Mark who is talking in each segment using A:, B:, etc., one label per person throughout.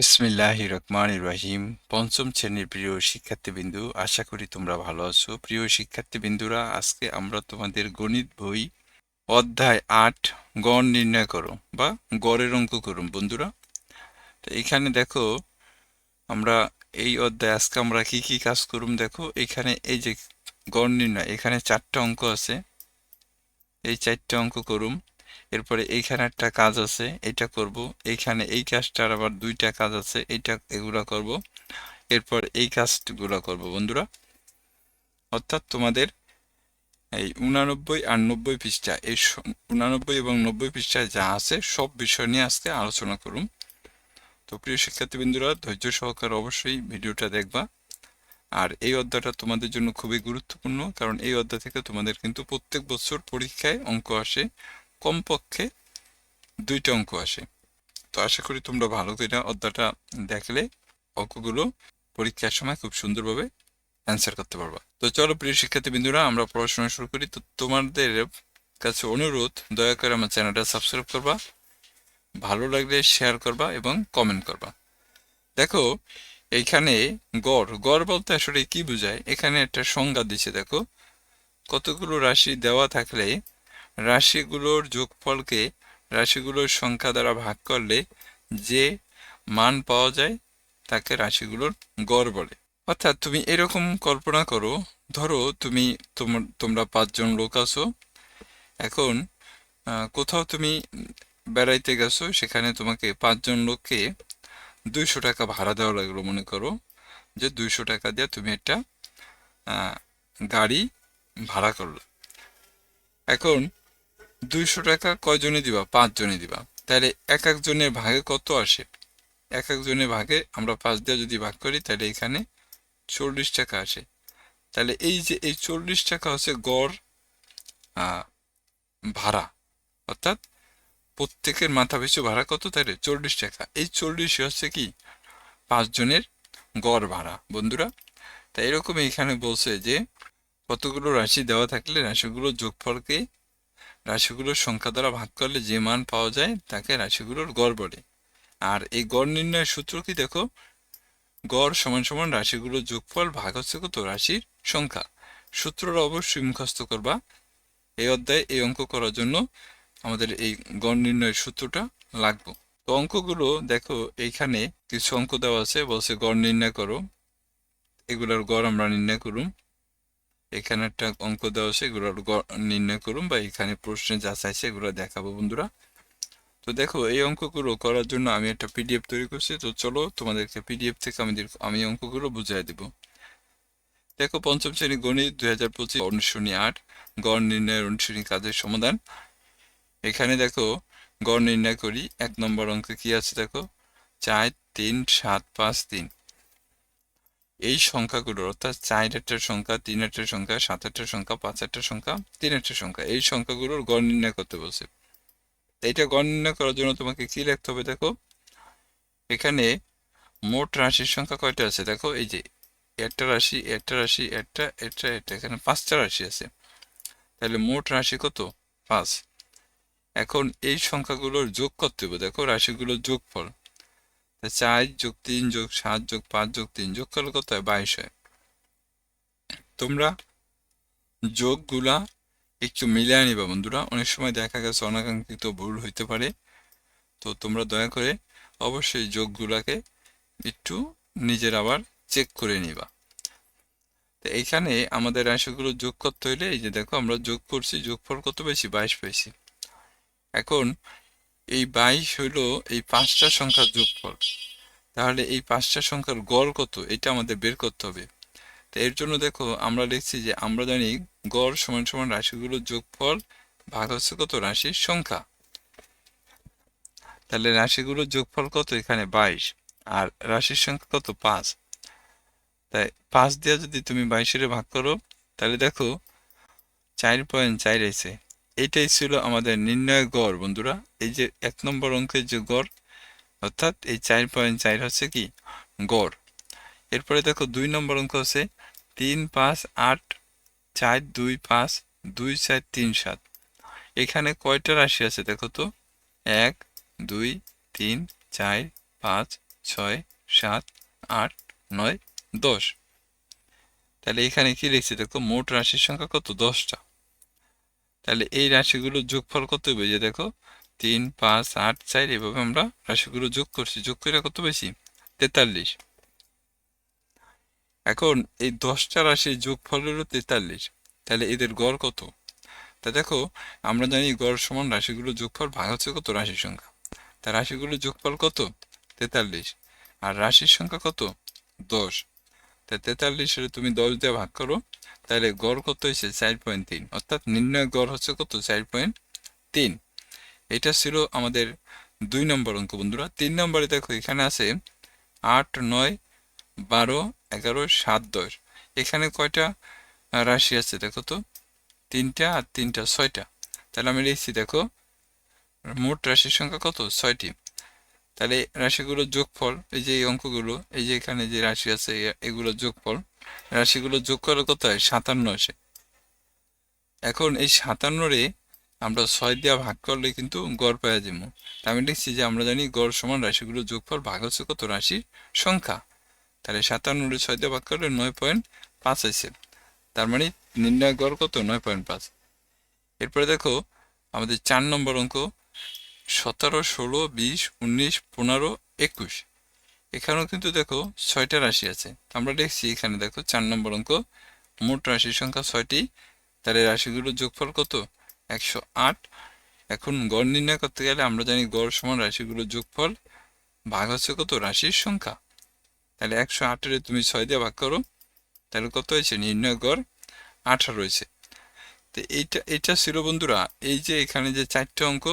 A: বিসমিল্লাহ রহমান রহিম পঞ্চম শ্রেণীর প্রিয় শিক্ষার্থীবিন্দু আশা করি তোমরা ভালো আছো প্রিয় শিক্ষার্থীবিন্দুরা আজকে আমরা তোমাদের গণিত বই অধ্যায় আট গড় নির্ণয় করো বা গড়ের অঙ্ক করুন বন্ধুরা তো এখানে দেখো আমরা এই অধ্যায় আজকে আমরা কি কি কাজ করুম দেখো এখানে এই যে গড় নির্ণয় এখানে চারটা অঙ্ক আছে এই চারটা অঙ্ক করুম এরপরে এইখানে একটা কাজ আছে এটা করব এইখানে এই কাজটার আবার দুইটা কাজ আছে এটা এগুলা করব এরপর এই কাজগুলো করব বন্ধুরা অর্থাৎ তোমাদের এই উনানব্বই আর নব্বই পৃষ্ঠা এই উনানব্বই এবং নব্বই পৃষ্ঠায় যা আছে সব বিষয় নিয়ে আজকে আলোচনা করুন তো প্রিয় শিক্ষার্থীবৃন্দুরা ধৈর্য সহকারে অবশ্যই ভিডিওটা দেখবা আর এই অধ্যায়টা তোমাদের জন্য খুবই গুরুত্বপূর্ণ কারণ এই অধ্যায় থেকে তোমাদের কিন্তু প্রত্যেক বছর পরীক্ষায় অঙ্ক আসে কমপক্ষে দুইটা অঙ্ক আসে তো আশা করি তোমরা ভালো করে অধ্যাটা দেখলে অঙ্কগুলো পরীক্ষার সময় খুব সুন্দরভাবে অ্যান্সার করতে পারবা তো চলো প্রিয় শিক্ষার্থী বিন্দুরা আমরা পড়াশোনা শুরু করি তো তোমাদের কাছে অনুরোধ দয়া করে আমার চ্যানেলটা সাবস্ক্রাইব করবা ভালো লাগলে শেয়ার করবা এবং কমেন্ট করবা দেখো এইখানে গড় গড় বলতে আসলে কি বোঝায় এখানে একটা সংজ্ঞা দিছে দেখো কতগুলো রাশি দেওয়া থাকলে রাশিগুলোর যোগফলকে রাশিগুলোর সংখ্যা দ্বারা ভাগ করলে যে মান পাওয়া যায় তাকে রাশিগুলোর গড় বলে অর্থাৎ তুমি এরকম কল্পনা করো ধরো তুমি তোমরা পাঁচজন লোক আছো এখন কোথাও তুমি বেড়াইতে গেছো সেখানে তোমাকে পাঁচজন লোককে দুইশো টাকা ভাড়া দেওয়া লাগলো মনে করো যে দুইশো টাকা দিয়ে তুমি একটা গাড়ি ভাড়া করলো এখন দুইশো টাকা কয়জনে দিবা পাঁচজনে দিবা তাহলে এক একজনের ভাগে কত আসে এক একজনের ভাগে আমরা পাঁচ দিয়ে যদি ভাগ করি তাহলে এখানে চল্লিশ টাকা আসে তাহলে এই যে এই চল্লিশ টাকা হচ্ছে গড় ভাড়া অর্থাৎ প্রত্যেকের মাথা পিছু ভাড়া কত তাহলে চল্লিশ টাকা এই চল্লিশ হচ্ছে কি পাঁচজনের গড় ভাড়া বন্ধুরা তাই এরকম এখানে বলছে যে কতগুলো রাশি দেওয়া থাকলে রাশিগুলো যোগফলকে রাশিগুলোর সংখ্যা দ্বারা ভাগ করলে যে মান পাওয়া যায় তাকে রাশিগুলোর গড় বলে আর এই গড় নির্ণয়ের সূত্র কি দেখো গড় সমান সমান রাশিগুলোর যোগফল ভাগ হচ্ছে কত রাশির সংখ্যা সূত্রটা অবশ্যই মুখস্থ করবা এই অধ্যায়ে এই অঙ্ক করার জন্য আমাদের এই গড় নির্ণয়ের সূত্রটা লাগবে তো অঙ্কগুলো দেখো এইখানে কিছু অঙ্ক দেওয়া আছে বলছে গড় নির্ণয় করো এগুলোর গড় আমরা নির্ণয় করুন এখানে একটা অঙ্ক দেওয়া সেগুলো নির্ণয় করুন বা এখানে প্রশ্নে যা চাইছে এগুলো দেখাবো বন্ধুরা তো দেখো এই অঙ্কগুলো করার জন্য আমি একটা পিডিএফ তৈরি করছি তো চলো তোমাদেরকে পিডিএফ থেকে আমি আমি অঙ্কগুলো বুঝাই দেব দেখো পঞ্চম শ্রেণী গণিত দুই হাজার পঁচিশ অনুশূন্য আট গড় নির্ণয়ের অনুশূন্য কাজের সমাধান এখানে দেখো গড় নির্ণয় করি এক নম্বর অঙ্কে কি আছে দেখো চার তিন সাত পাঁচ তিন এই সংখ্যাগুলো অর্থাৎ চার আটের সংখ্যা তিন আটের সংখ্যা সাত আটের সংখ্যা পাঁচ আটের সংখ্যা তিন আটের সংখ্যা এই সংখ্যাগুলোর গড় নির্ণয় করতে বলছে এটা গড় নির্ণয় করার জন্য তোমাকে কি লিখতে হবে দেখো এখানে মোট রাশির সংখ্যা কয়টা আছে দেখো এই যে একটা রাশি একটা রাশি একটা একটা একটা এখানে পাঁচটা রাশি আছে তাহলে মোট রাশি কত পাঁচ এখন এই সংখ্যাগুলোর যোগ করতে হবে দেখো রাশিগুলোর যোগফল চার যোগ তিন যোগ সাত যোগ পাঁচ যোগ তিন যোগ করলে কত হয় বাইশ হয় তোমরা যোগগুলা একটু মিলিয়ে নিবা বন্ধুরা অনেক সময় দেখা গেছে অনাকাঙ্ক্ষিত ভুল হইতে পারে তো তোমরা দয়া করে অবশ্যই যোগগুলাকে একটু নিজের আবার চেক করে নিবা তো এখানে আমাদের রাশিগুলো যোগ করতে হইলে এই যে দেখো আমরা যোগ করছি যোগফল কত পেয়েছি বাইশ পেয়েছি এখন এই বাইশ হইল এই পাঁচটা সংখ্যার যোগফল তাহলে এই পাঁচটা সংখ্যার গড় কত এটা আমাদের বের করতে হবে তো এর জন্য দেখো আমরা লিখছি যে আমরা জানি গড় সমান সমান রাশিগুলোর যোগফল ভাগ হচ্ছে কত রাশির সংখ্যা তাহলে রাশিগুলোর যোগফল কত এখানে বাইশ আর রাশির সংখ্যা কত পাঁচ তাই পাঁচ দিয়ে যদি তুমি বাইশের ভাগ করো তাহলে দেখো চার পয়েন্ট চাই রয়েছে এটাই ছিল আমাদের নির্ণয় গড় বন্ধুরা এই যে এক নম্বর অঙ্কের যে গড় অর্থাৎ এই চার পয়েন্ট চার হচ্ছে কি গড় এরপরে দেখো দুই নম্বর অঙ্ক হচ্ছে তিন পাঁচ আট চার দুই পাঁচ দুই চার তিন সাত এখানে কয়টা রাশি আছে দেখো তো এক দুই তিন চার পাঁচ ছয় সাত আট নয় দশ তাহলে এখানে কি লিখছি দেখো মোট রাশির সংখ্যা কত দশটা তাহলে এই রাশিগুলো যোগফল কত হবে যে দেখো তিন পাঁচ আট চার এভাবে আমরা রাশিগুলো যোগ করছি যোগ করে কত বেশি তেতাল্লিশ এখন এই দশটা রাশি যোগফল হলো তেতাল্লিশ তাহলে এদের গড় কত তা দেখো আমরা জানি গড় সমান রাশিগুলো যোগফল ভাগ হচ্ছে কত রাশির সংখ্যা তা রাশিগুলো যোগফল কত তেতাল্লিশ আর রাশির সংখ্যা কত দশ তা তেতাল্লিশের তুমি দশ দিয়ে ভাগ করো তাহলে গড় কত হয়েছে চার পয়েন্ট তিন অর্থাৎ নির্ণয় গড় হচ্ছে কত চার পয়েন্ট তিন এটা ছিল আমাদের দুই নম্বর অঙ্ক বন্ধুরা তিন নম্বরে দেখো এখানে আছে আট নয় বারো এগারো সাত দশ এখানে কয়টা রাশি আছে দেখো তো তিনটা আর তিনটা ছয়টা তাহলে আমি লিখছি দেখো মোট রাশির সংখ্যা কত ছয়টি তাহলে রাশিগুলোর যোগফল এই যে এই অঙ্কগুলো এই যে এখানে যে রাশি আছে এগুলো যোগফল রাশিগুলো যোগ করলে কত হয় সাতান্ন আসে এখন এই সাতান্নরে আমরা ছয় দিয়া ভাগ করলে কিন্তু গড় পাওয়া যাব আমি লিখছি যে আমরা জানি গড় সমান রাশিগুলো যোগফল ভাগ হচ্ছে কত রাশির সংখ্যা তাহলে সাতান্নরে ছয় দিয়ে ভাগ করলে নয় পয়েন্ট পাঁচ আছে তার মানে নির্ণয় গড় কত নয় পয়েন্ট পাঁচ এরপরে দেখো আমাদের চার নম্বর অঙ্ক সতেরো ষোলো বিশ উনিশ পনেরো একুশ এখানেও কিন্তু দেখো ছয়টা রাশি আছে আমরা দেখছি এখানে দেখো চার নম্বর অঙ্ক মোট রাশির সংখ্যা ছয়টি তার রাশিগুলো যোগফল কত একশো আট এখন গড় নির্ণয় করতে গেলে আমরা জানি গড় সমান রাশিগুলোর যোগফল ভাগ হচ্ছে কত রাশির সংখ্যা তাহলে একশো আটের তুমি ছয় দিয়ে ভাগ করো তাহলে কত হয়েছে নির্ণয় গড় আঠারো রয়েছে তো এইটা এটা ছিল বন্ধুরা এই যে এখানে যে চারটে অঙ্ক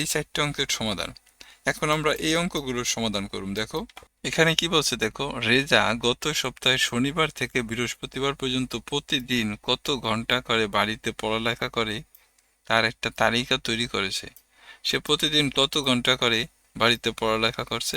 A: এই চারটি অঙ্কের সমাধান এখন আমরা এই অঙ্কগুলোর সমাধান করুন দেখো এখানে কি বলছে দেখো রেজা গত সপ্তাহে শনিবার থেকে বৃহস্পতিবার পর্যন্ত প্রতিদিন কত ঘন্টা করে বাড়িতে পড়ালেখা করে তার একটা তালিকা তৈরি করেছে সে প্রতিদিন কত ঘন্টা করে বাড়িতে পড়ালেখা করছে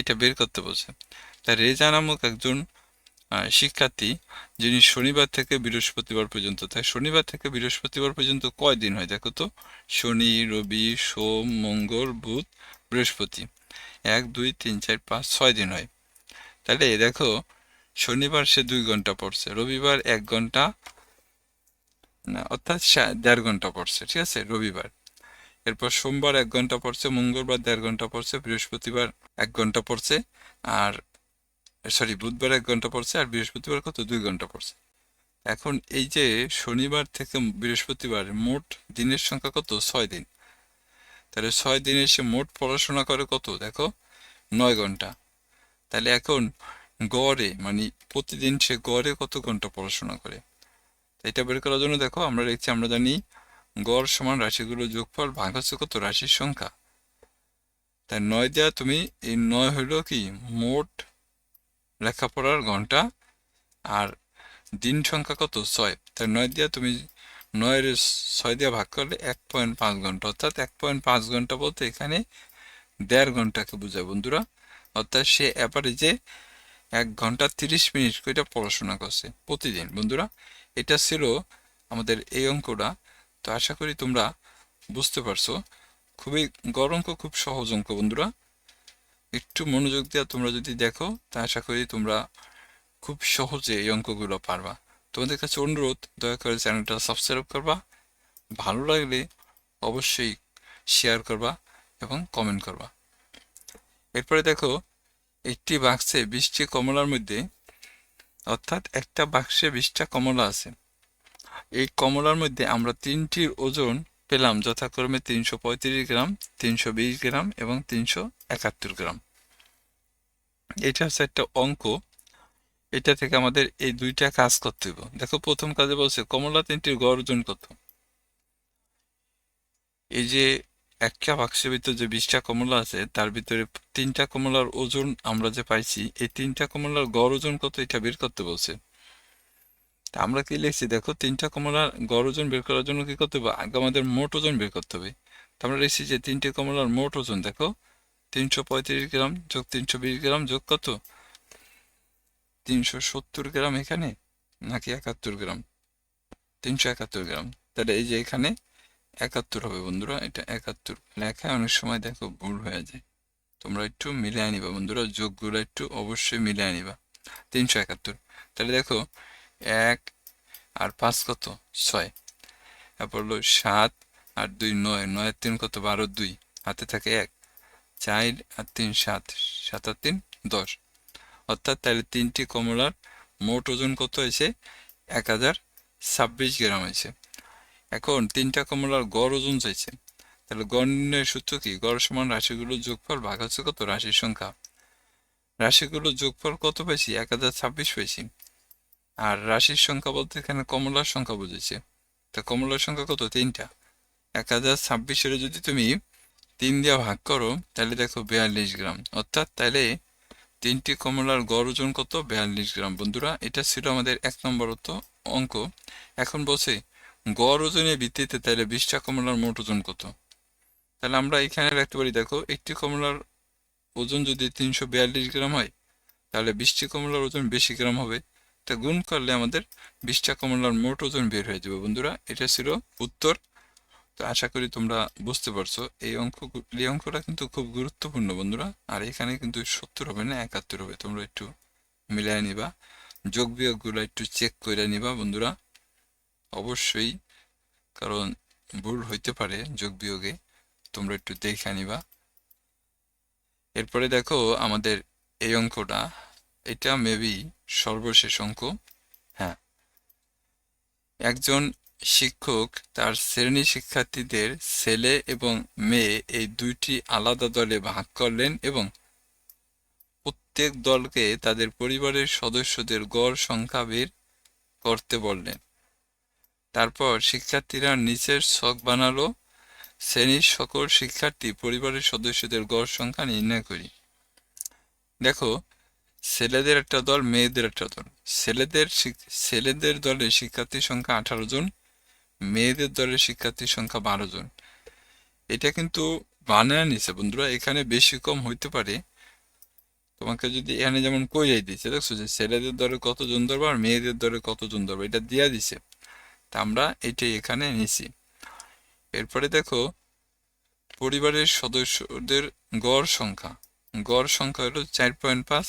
A: এটা বের করতে বলছে তা রেজা নামক একজন শিক্ষার্থী যিনি শনিবার থেকে বৃহস্পতিবার পর্যন্ত তাই শনিবার থেকে বৃহস্পতিবার পর্যন্ত কয় দিন হয় দেখো তো শনি রবি সোম মঙ্গল বুধ বৃহস্পতি এক দুই তিন চার পাঁচ ছয় দিন হয় তাহলে দেখো শনিবার সে দুই ঘন্টা পড়ছে রবিবার এক ঘন্টা না অর্থাৎ দেড় ঘন্টা পড়ছে ঠিক আছে রবিবার এরপর সোমবার এক ঘন্টা পড়ছে মঙ্গলবার দেড় ঘন্টা পড়ছে বৃহস্পতিবার এক ঘন্টা পড়ছে আর সরি বুধবার এক ঘন্টা পড়ছে আর বৃহস্পতিবার কত দুই ঘন্টা পড়ছে এখন এই যে শনিবার থেকে বৃহস্পতিবার মোট দিনের সংখ্যা কত ছয় দিন তাহলে ছয় দিনে সে মোট পড়াশোনা করে কত দেখো নয় ঘন্টা তাহলে এখন গড়ে মানে প্রতিদিন সে গড়ে কত ঘন্টা পড়াশোনা করে এটা বের করার জন্য দেখো আমরা দেখছি আমরা জানি গড় সমান রাশিগুলো যোগফল ভাগ হচ্ছে কত রাশির সংখ্যা তাই নয় দেওয়া তুমি এই নয় হইল কি মোট লেখাপড়ার ঘন্টা আর দিন সংখ্যা কত ছয় তাই নয় দিয়ে তুমি নয়ের ছয় দিয়ে ভাগ করলে এক পয়েন্ট পাঁচ ঘন্টা অর্থাৎ এক পয়েন্ট পাঁচ ঘন্টা বলতে এখানে দেড় ঘন্টাকে বোঝায় বন্ধুরা অর্থাৎ সে এবারে যে এক ঘন্টা তিরিশ মিনিট কইটা পড়াশোনা করছে প্রতিদিন বন্ধুরা এটা ছিল আমাদের এই অঙ্কটা তো আশা করি তোমরা বুঝতে পারছো খুবই গর অঙ্ক খুব সহজ অঙ্ক বন্ধুরা একটু মনোযোগ দিয়ে তোমরা যদি দেখো তা আশা করি তোমরা খুব সহজে এই অঙ্কগুলো পারবা তোমাদের কাছে অনুরোধ দয়া করে চ্যানেলটা সাবস্ক্রাইব করবা ভালো লাগলে অবশ্যই শেয়ার করবা এবং কমেন্ট করবা এরপরে দেখো একটি বাক্সে বিশটি কমলার মধ্যে অর্থাৎ একটা বাক্সে বিশটা কমলা আছে এই কমলার মধ্যে আমরা তিনটির ওজন পেলাম যথাক্রমে তিনশো গ্রাম তিনশো গ্রাম এবং তিনশো গ্রাম এটা হচ্ছে একটা অঙ্ক এটা থেকে আমাদের এই দুইটা কাজ করতে হবে দেখো প্রথম কাজে বলছে কমলা তিনটির গড় ওজন কত এই যে একটা বাক্সের ভিতরে যে বিশটা কমলা আছে তার ভিতরে তিনটা কমলার ওজন আমরা যে পাইছি এই তিনটা কমলার গড় ওজন কত এটা বের করতে বলছে আমরা কি লিখছি দেখো তিনটা কমলার গড় ওজন বের করার জন্য কি করতে হবে আগে আমাদের মোট ওজন বের করতে হবে তো আমরা লিখছি যে তিনটে কমলার মোট ওজন দেখো তিনশো পঁয়ত্রিশ গ্রাম যোগ তিনশো বিশ গ্রাম যোগ কত তিনশো সত্তর গ্রাম এখানে নাকি একাত্তর গ্রাম তিনশো একাত্তর গ্রাম তাহলে এই যে এখানে একাত্তর হবে বন্ধুরা এটা একাত্তর লেখায় অনেক সময় দেখো ভুল হয়ে যায় তোমরা একটু মিলিয়ে নিবা বন্ধুরা যোগগুলো একটু অবশ্যই মিলিয়ে নিবা তিনশো একাত্তর তাহলে দেখো এক আর পাঁচ কত ছয় তারপর হলো সাত আর দুই নয় নয় তিন কত বারো দুই হাতে থাকে এক চার আর তিন সাত সাত আর তিন দশ অর্থাৎ তাহলে তিনটি কমলার মোট ওজন কত হয়েছে এক হাজার ছাব্বিশ গ্রাম হয়েছে এখন তিনটা কমলার গড় ওজন চাইছে তাহলে গড় নির্ণয়ের সূত্র কি গড় সমান রাশিগুলোর যোগফল ভাগ হচ্ছে কত রাশির সংখ্যা রাশিগুলোর যোগফল কত পেয়েছি এক হাজার ছাব্বিশ পেয়েছি আর রাশির সংখ্যা বলতে এখানে কমলার সংখ্যা বুঝেছে তা কমলার সংখ্যা কত তিনটা এক হাজার ছাব্বিশের যদি তুমি তিন দিয়ে ভাগ করো তাহলে দেখো বিয়াল্লিশ গ্রাম অর্থাৎ তাহলে তিনটি কমলার গড় ওজন কত বিয়াল্লিশ গ্রাম বন্ধুরা এটা ছিল আমাদের এক নম্বর অঙ্ক এখন বলছে গড় ওজনের ভিত্তিতে তাহলে বিশটা কমলার মোট ওজন কত তাহলে আমরা এখানে রাখতে পারি দেখো একটি কমলার ওজন যদি তিনশো বিয়াল্লিশ গ্রাম হয় তাহলে বিশটি কমলার ওজন বেশি গ্রাম হবে তা গুণ করলে আমাদের বিশটা কমলার মোট ওজন বের হয়ে যাবে বন্ধুরা এটা ছিল উত্তর তো আশা করি তোমরা বুঝতে পারছো এই অঙ্ক এই অঙ্কটা কিন্তু খুব গুরুত্বপূর্ণ বন্ধুরা আর এখানে কিন্তু সত্তর হবে না একাত্তর হবে তোমরা একটু মিলিয়ে নিবা যোগ বিয়োগগুলো একটু চেক করে নিবা বন্ধুরা অবশ্যই কারণ ভুল হইতে পারে যোগ বিয়োগে তোমরা একটু দেখে নিবা এরপরে দেখো আমাদের এই অঙ্কটা এটা মেবি সর্বশেষ অঙ্ক হ্যাঁ একজন শিক্ষক তার শ্রেণী শিক্ষার্থীদের ছেলে এবং মেয়ে এই দুইটি আলাদা দলে ভাগ করলেন এবং প্রত্যেক দলকে তাদের পরিবারের সদস্যদের গড় সংখ্যা বের করতে বললেন তারপর শিক্ষার্থীরা নিচের শখ বানালো শ্রেণীর সকল শিক্ষার্থী পরিবারের সদস্যদের গড় সংখ্যা নির্ণয় করি দেখো ছেলেদের একটা দল মেয়েদের একটা দল ছেলেদের ছেলেদের দলে শিক্ষার্থীর সংখ্যা আঠারো জন মেয়েদের দলের শিক্ষার্থীর সংখ্যা বারো জন এটা কিন্তু বানায় নিছে বন্ধুরা এখানে বেশি কম হইতে পারে তোমাকে যদি এখানে যেমন যাই দিচ্ছে দেখছো যে ছেলেদের দলে কতজন ধরবো আর মেয়েদের দলে কতজন ধরবো এটা দিয়া দিছে তা আমরা এটাই এখানে নিছি এরপরে দেখো পরিবারের সদস্যদের গড় সংখ্যা গড় সংখ্যা হলো চার পয়েন্ট পাঁচ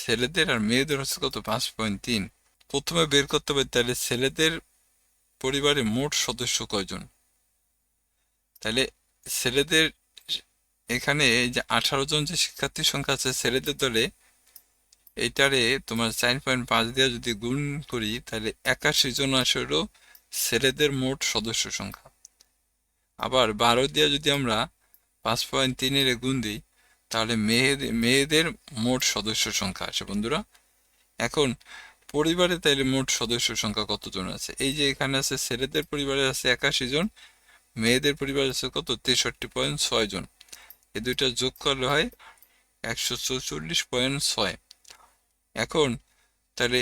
A: ছেলেদের আর মেয়েদের হচ্ছে কত পাঁচ পয়েন্ট তিন প্রথমে বের করতে হবে তাহলে ছেলেদের পরিবারে মোট সদস্য কয়জন তাহলে ছেলেদের এখানে যে আঠারো জন যে শিক্ষার্থীর সংখ্যা আছে ছেলেদের দলে এটারে তোমার চার পয়েন্ট পাঁচ দিয়ে যদি গুণ করি তাহলে একাশি জন আসলো ছেলেদের মোট সদস্য সংখ্যা আবার বারো দিয়ে যদি আমরা পাঁচ পয়েন্ট তিনের গুণ দিই তাহলে মেয়েদের মেয়েদের মোট সদস্য সংখ্যা আছে বন্ধুরা এখন পরিবারে তাইলে মোট সদস্য সংখ্যা কতজন আছে এই যে এখানে আছে ছেলেদের পরিবারে আছে একাশি জন মেয়েদের পরিবারে আছে কত তেষট্টি পয়েন্ট ছয় জন এ দুইটা যোগ করলে হয় একশো চৌচল্লিশ পয়েন্ট ছয় এখন তাহলে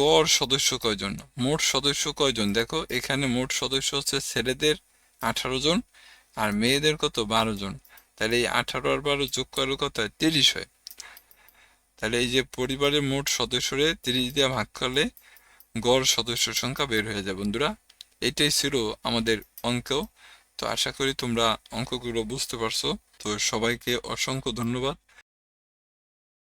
A: গড় সদস্য কয়জন মোট সদস্য কয়জন দেখো এখানে মোট সদস্য হচ্ছে ছেলেদের আঠারো জন আর মেয়েদের কত বারো জন তাহলে এই আঠারো আর বারো যোগ করার কথা তিরিশ হয় তাহলে এই যে পরিবারের মোট সদস্যরে তিরিশ দিয়ে ভাগ করলে গড় সদস্য সংখ্যা বের হয়ে যায় বন্ধুরা এটাই ছিল আমাদের অঙ্ক তো আশা করি তোমরা অঙ্কগুলো বুঝতে পারছো তো সবাইকে অসংখ্য ধন্যবাদ